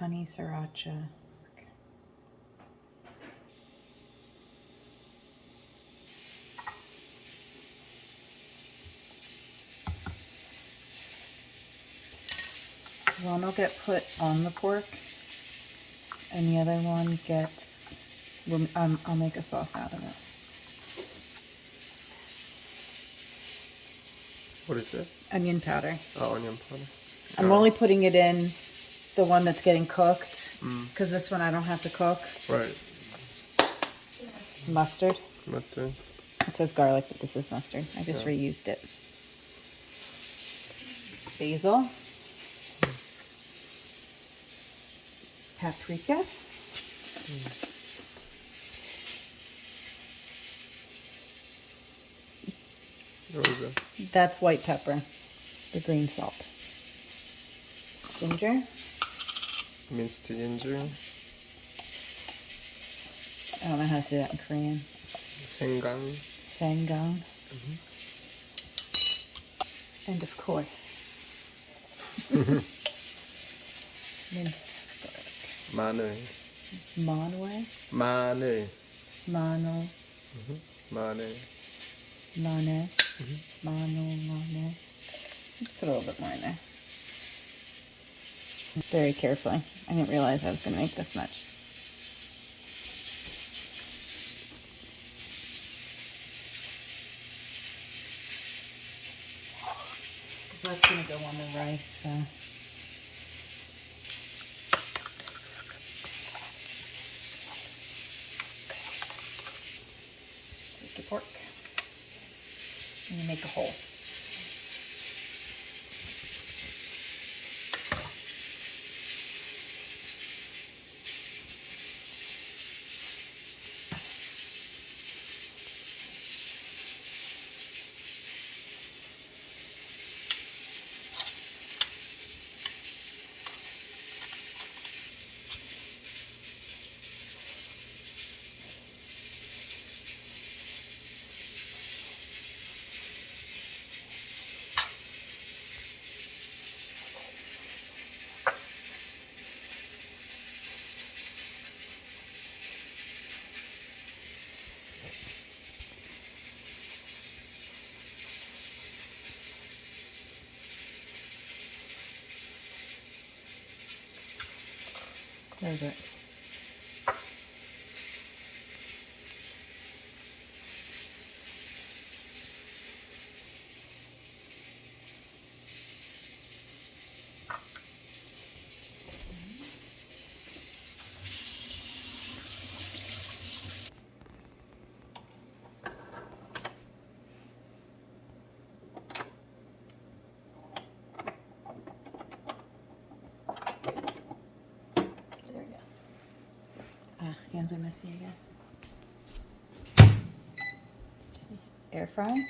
honey sriracha. One will get put on the pork, and the other one gets. we'll- Um, I'll make a sauce out of it. What is it? Onion powder. Oh, onion powder. I'm only putting it in the one that's getting cooked Mm. because this one I don't have to cook. Right. Mustard. Mustard. It says garlic, but this is mustard. I just Yeah. reused it. Basil. Paprika. It? That's white pepper. The green salt. Ginger minced ginger. I don't know how to say that in Korean. Sengang. Sengang. Mm -hmm. And of course, minced garlic. 마늘. 마늘. 마늘. 마늘. 마늘. 마늘. 마늘. 마늘. Put a little bit more in there. Very carefully. I didn't realize I was going to make this much. Because that's going to go on the rice, so. Take your pork. And you make a hole. does it. Hands are messy again. Air fry.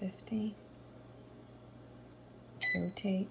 50. Rotate.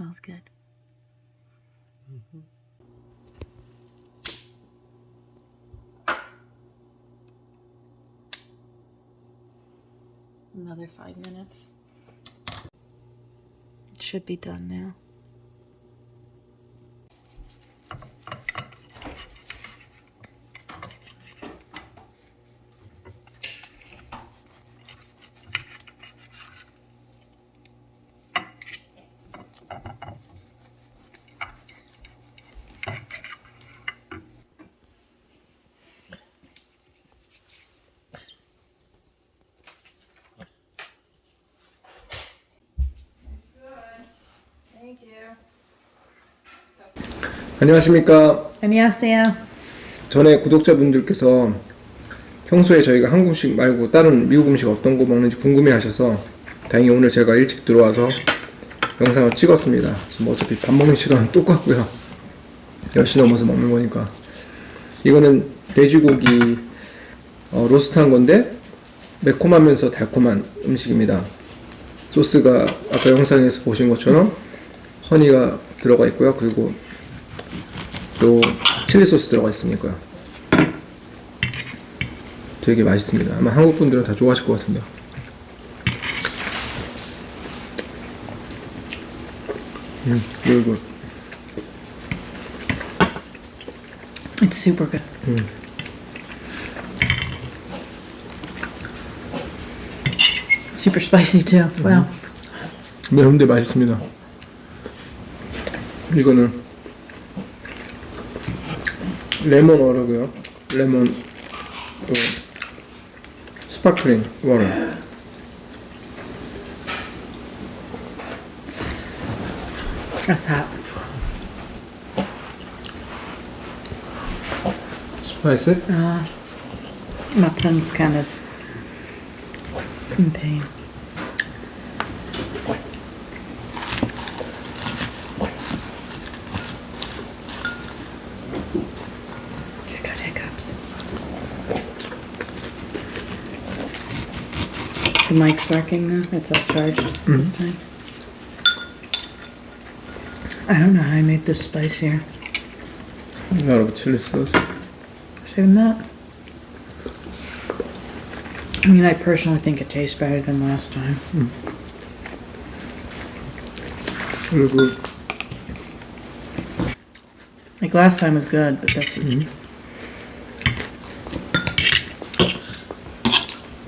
Smells good. Mm-hmm. Another five minutes. It should be done now. 안녕하십니까. 안녕하세요. 전에 구독자분들께서 평소에 저희가 한국 음식 말고 다른 미국 음식 어떤 거 먹는지 궁금해 하셔서 다행히 오늘 제가 일찍 들어와서 영상을 찍었습니다. 지금 어차피 밥 먹는 시간은 똑같고요. 10시 넘어서 먹는 거니까. 이거는 돼지고기 어, 로스트한 건데 매콤하면서 달콤한 음식입니다. 소스가 아까 영상에서 보신 것처럼 허니가 들어가 있고요. 그리고 또 칠리 소스 들어가 있으니까요. 되게 맛있습니다. 아마 한국 분들은 다 좋아하실 것 같은데. 음, 그리고 It's super good. Super spicy too. Wow. 매운데 맛있습니다. 이거는 레몬 어르고요. 레몬 또 스파클링 워터. That's hot. 스파이스? Uh, my tongue's kind of in pain. The mic's working now. it's upcharged mm-hmm. this time. I don't know how I made this spicier. A lot of chili sauce. Should that? I mean, I personally think it tastes better than last time. Mm. Really good. Like last time was good, but this was, mm-hmm.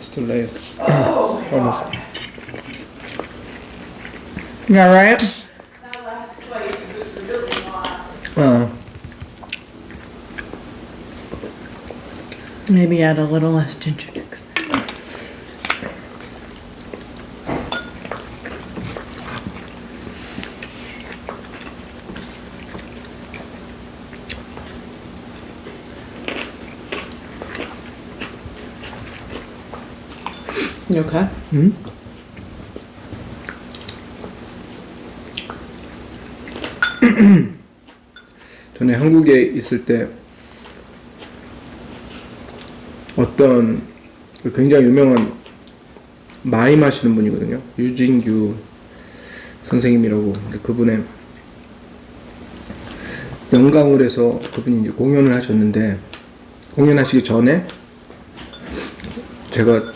Still late. Almost. You all right? 아, Maybe add a little less ginger next time. You okay? 음? 전에 한국에 있을 때 어떤 그 굉장히 유명한 마임 하시는 분이거든요. 유진규 선생님이라고. 근데 그분의 영광홀에서 그분이 이제 공연을 하셨는데 공연하시기 전에 제가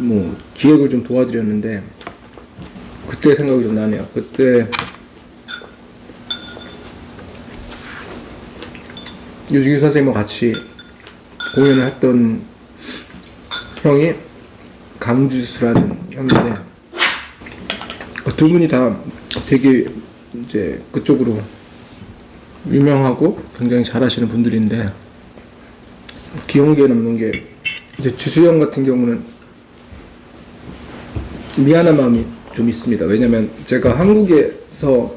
뭐 기획을 좀 도와드렸는데 그때 생각이 좀 나네요. 그때 유진규 선생님과 같이 공연을 했던 형이 강주수라는 형인데 그두 분이 다 되게 이제 그쪽으로 유명하고 굉장히 잘하시는 분들인데 기억에 남는 게 이제 주수 형 같은 경우는 미안한 마음이 좀 있습니다. 왜냐면 제가 한국에서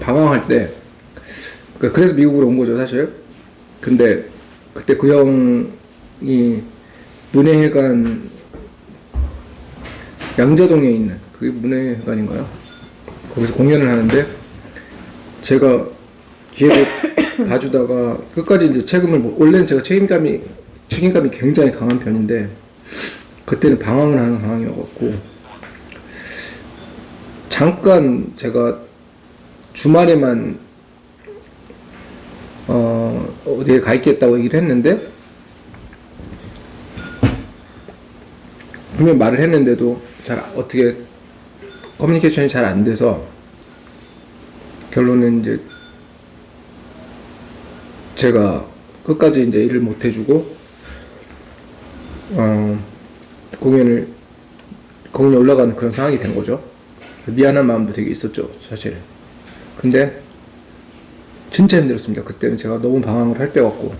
방황할 때 그러니까 그래서 미국으로 온 거죠 사실. 근데 그때 그 형이 문해회관 양재동에 있는 그게 문해회관인가요? 거기서 공연을 하는데 제가 기획을 봐주다가 끝까지 이제 책임을 못- 원래는 제가 책임감이 책임감이 굉장히 강한 편인데 그때는 방황을 하는 상황이어갖고 잠깐 제가 주말에만 어 어디에 가 있겠다고 얘기를 했는데 분명 말을 했는데도 잘 어떻게 커뮤니케이션이 잘 안 돼서 결론은 이제 제가 끝까지 이제 일을 못 해주고 어 공연을 공연에 올라가는 그런 상황이 된 거죠. 미안한 마음도 되게 있었죠, 사실. 근데 진짜 힘들었습니다. 그때는 제가 너무 방황을 할 때 같고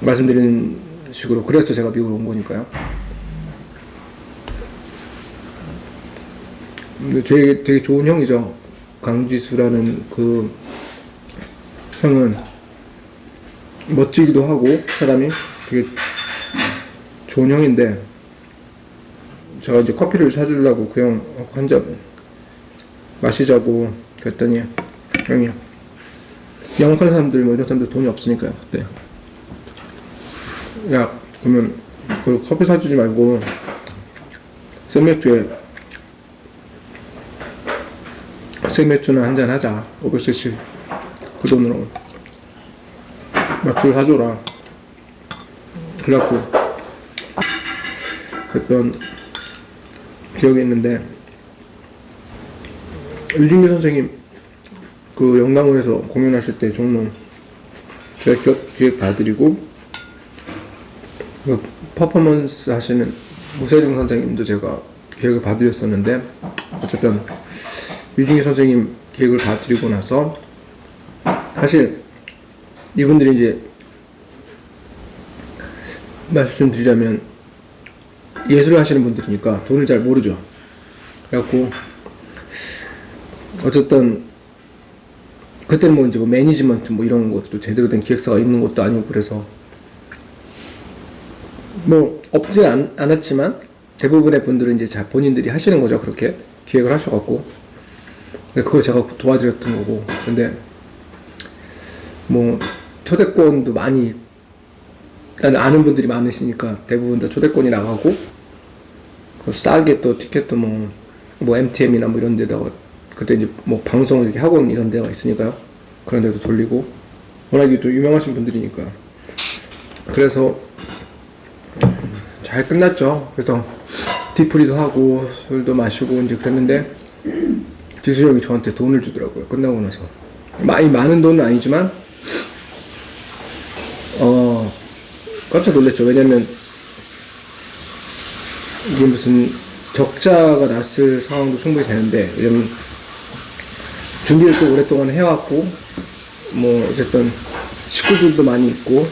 말씀드리는 식으로 그래서 제가 미국으로 온 거니까요. 근데 되게 되게 좋은 형이죠. 강지수라는 그 형은 멋지기도 하고 사람이 되게 좋은 형인데 제가 이제 커피를 사주려고 그 형 한 잔 마시자고 그랬더니 형이 영업하는 사람들 뭐 이런 사람들 돈이 없으니까요. 그때 야 그러면 그 커피 사주지 말고 생맥주에 생맥주는 한잔 하자. 500cc 그 돈으로 맥주를 사줘라. 그래갖고 그랬던 기억이 있는데 유진규 선생님 그 영광호에서 공연하실 때 종로 제가 기억, 기획 봐드리고 그 퍼포먼스 하시는 무세중 선생님도 제가 기획을 봐드렸었는데 어쨌든 유진규 선생님 기획을 봐드리고 나서 사실 이분들이 이제 말씀드리자면 예술을 하시는 분들이니까 돈을 잘 모르죠. 그래갖고 어쨌든 그때는 뭐 이제 뭐 매니지먼트 뭐 이런 것도 제대로 된 기획사가 있는 것도 아니고 그래서 뭐 없지 않, 않았지만 대부분의 분들은 이제 자 본인들이 하시는 거죠. 그렇게 기획을 하셔갖고. 그걸 제가 도와드렸던 거고. 근데 뭐 초대권도 많이 아는 분들이 많으시니까 대부분 다 초대권이 나가고 그 싸게 또 티켓도 뭐, 뭐 MTM이나 뭐 이런 데다가 그때 이제 뭐 방송 이렇게 학원 이런 데가 있으니까요. 그런 데도 돌리고. 워낙에 또 유명하신 분들이니까. 그래서 잘 끝났죠. 그래서 뒤풀이도 하고 술도 마시고 이제 그랬는데 지수 형이 저한테 돈을 주더라고요. 끝나고 나서. 많이 많은 돈은 아니지만 어 깜짝 놀랐죠. 왜냐면 이게 무슨 적자가 났을 상황도 충분히 되는데 왜냐면 준비를 또 오랫동안 해왔고 뭐 어쨌든 식구들도 많이 있고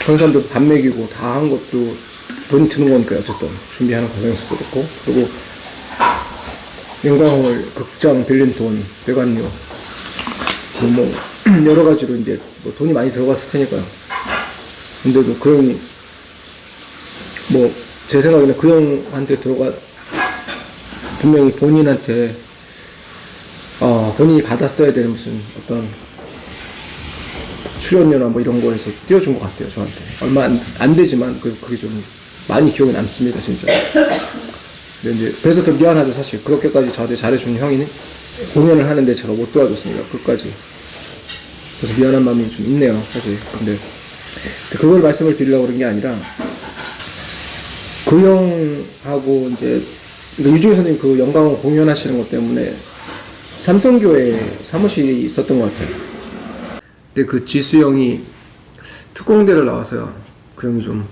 그런 사람들 밥 먹이고 다 한 것도 돈이 드는 거니까요. 어쨌든 준비하는 과정에서도 그렇고 그리고 영광홀 극장 빌린 돈 배관료 뭐 여러 가지로 이제 뭐 돈이 많이 들어갔을 테니까요. 근데도 그 형이 뭐 제 생각에는 그 형한테 들어가 분명히 본인한테 어 본인이 받았어야 되는 무슨 어떤 출연료나 뭐 이런 거에서 띄워준 것 같아요 저한테 얼마 안, 안 되지만 그 그게 좀 많이 기억에 남습니다 진짜. 근데 이제 그래서 더 미안하죠 사실 그렇게까지 저한테 잘해준 형이 공연을 하는데 제가 못 도와줬으니까 끝까지. 그래서 미안한 마음이 좀 있네요, 사실. 근데 그걸 말씀을 드리려고 그런 게 아니라 그 형하고 이제 그러니까 유중희 선생님 그 영광원 공연하시는 것 때문에 삼성교회 사무실이 있었던 것 같아요. 근데 그 지수 형이 특공대를 나와서요. 그 형이 좀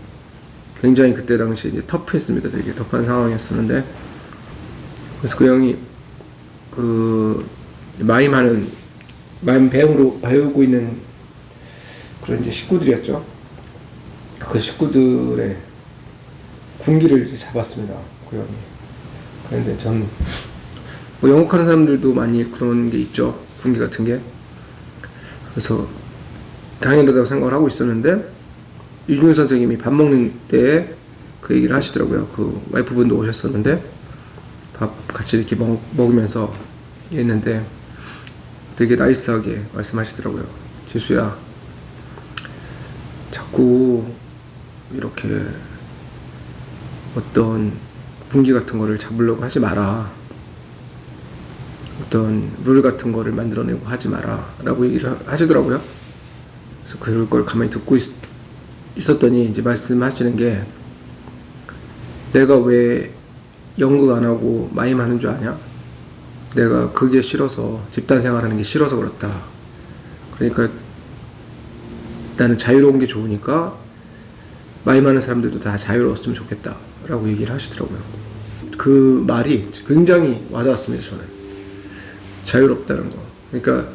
굉장히 그때 당시에 이제 터프했습니다. 되게 터프한 상황이었었는데 그래서 그 형이 그 마임하는 마임 배우로 배우고 있는 그런 이제 식구들이었죠. 그 식구들의 이제 잡았습니다. 그 형이. 그런데 전, 뭐 영국하는 사람들도 많이 그런 게 있죠. 군기 같은 게. 그래서 당연하다고 생각을 하고 있었는데, 유중현 선생님이 밥 먹는 때에 그 얘기를 하시더라고요. 그 와이프분도 오셨었는데, 밥 같이 이렇게 먹, 먹으면서 했는데, 되게 나이스하게 말씀하시더라고요. 지수야, 자꾸 이렇게 어떤 분기 같은 거를 잡으려고 하지 마라. 어떤 룰 같은 거를 만들어내고 하지 마라. 라고 얘기를 하시더라고요. 그래서 그걸 가만히 듣고 있, 있었더니 이제 말씀하시는 게 내가 왜 연극 안 하고 마임 하는 줄 아냐? 내가 그게 싫어서 집단 생활하는 게 싫어서 그렇다. 그러니까 나는 자유로운 게 좋으니까 마임하는 사람들도 다 자유로웠으면 좋겠다 라고 얘기를 하시더라고요. 그 말이 굉장히 와닿았습니다. 저는 자유롭다는 거. 그러니까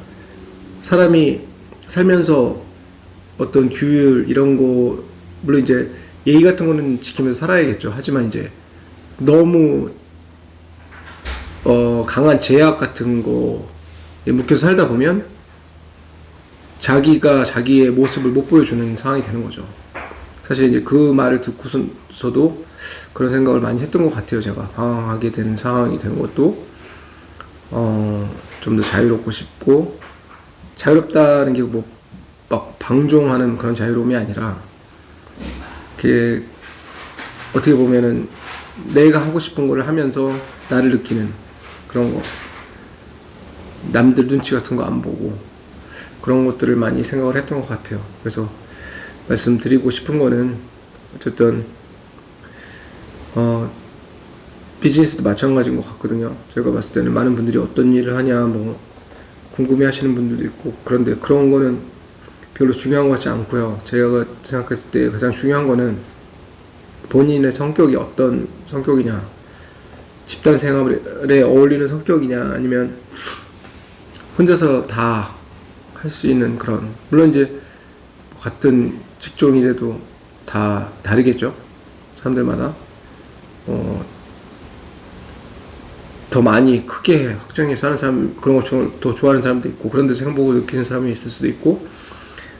사람이 살면서 어떤 규율 이런 거 물론 이제 예의 같은 거는 지키면서 살아야겠죠. 하지만 이제 너무 어, 강한 제약 같은 거 묶여서 살다 보면 자기가 자기의 모습을 못 보여주는 상황이 되는 거죠. 사실 이제 그 말을 듣고서도 그런 생각을 많이 했던 것 같아요. 제가 방황하게 되는 상황이 된 것도 어, 좀 더 자유롭고 싶고 자유롭다는 게 뭐 막 방종하는 그런 자유로움이 아니라 그게 어떻게 보면은 내가 하고 싶은 거를 하면서 나를 느끼는 그런 거 남들 눈치 같은 거 안 보고 그런 것들을 많이 생각을 했던 것 같아요. 그래서 말씀드리고 싶은 거는 어쨌든 어 비즈니스도 마찬가지인 것 같거든요. 제가 봤을 때는 많은 분들이 어떤 일을 하냐 뭐 궁금해 하시는 분들도 있고 그런데 그런 거는 별로 중요한 것 같지 않고요. 제가 생각했을 때 가장 중요한 거는 본인의 성격이 어떤 성격이냐 집단 생활에 어울리는 성격이냐 아니면 혼자서 다 할 수 있는 그런 물론 이제 같은 직종이라도 다 다르겠죠 사람들마다 어, 더 많이 크게 확장해서 하는 사람 그런 걸더 좋아하는 사람도 있고 그런 데서 행복을 느끼는 사람이 있을 수도 있고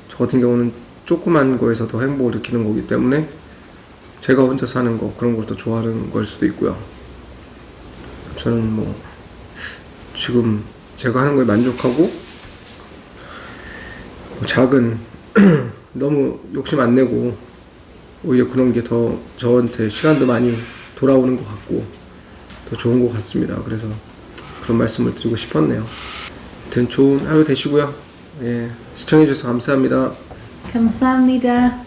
저 같은 경우는 조그만 거에서 더 행복을 느끼는 거기 때문에 제가 혼자서 하는 거 그런 걸 더 좋아하는 걸 수도 있고요. 저는 뭐 지금 제가 하는 거에 만족하고 뭐 작은 너무 욕심 안 내고 오히려 그런 게 더 저한테 시간도 많이 돌아오는 것 같고 더 좋은 것 같습니다. 그래서 그런 말씀을 드리고 싶었네요. 아무튼 좋은 하루 되시고요. 예, 시청해주셔서 감사합니다. 감사합니다.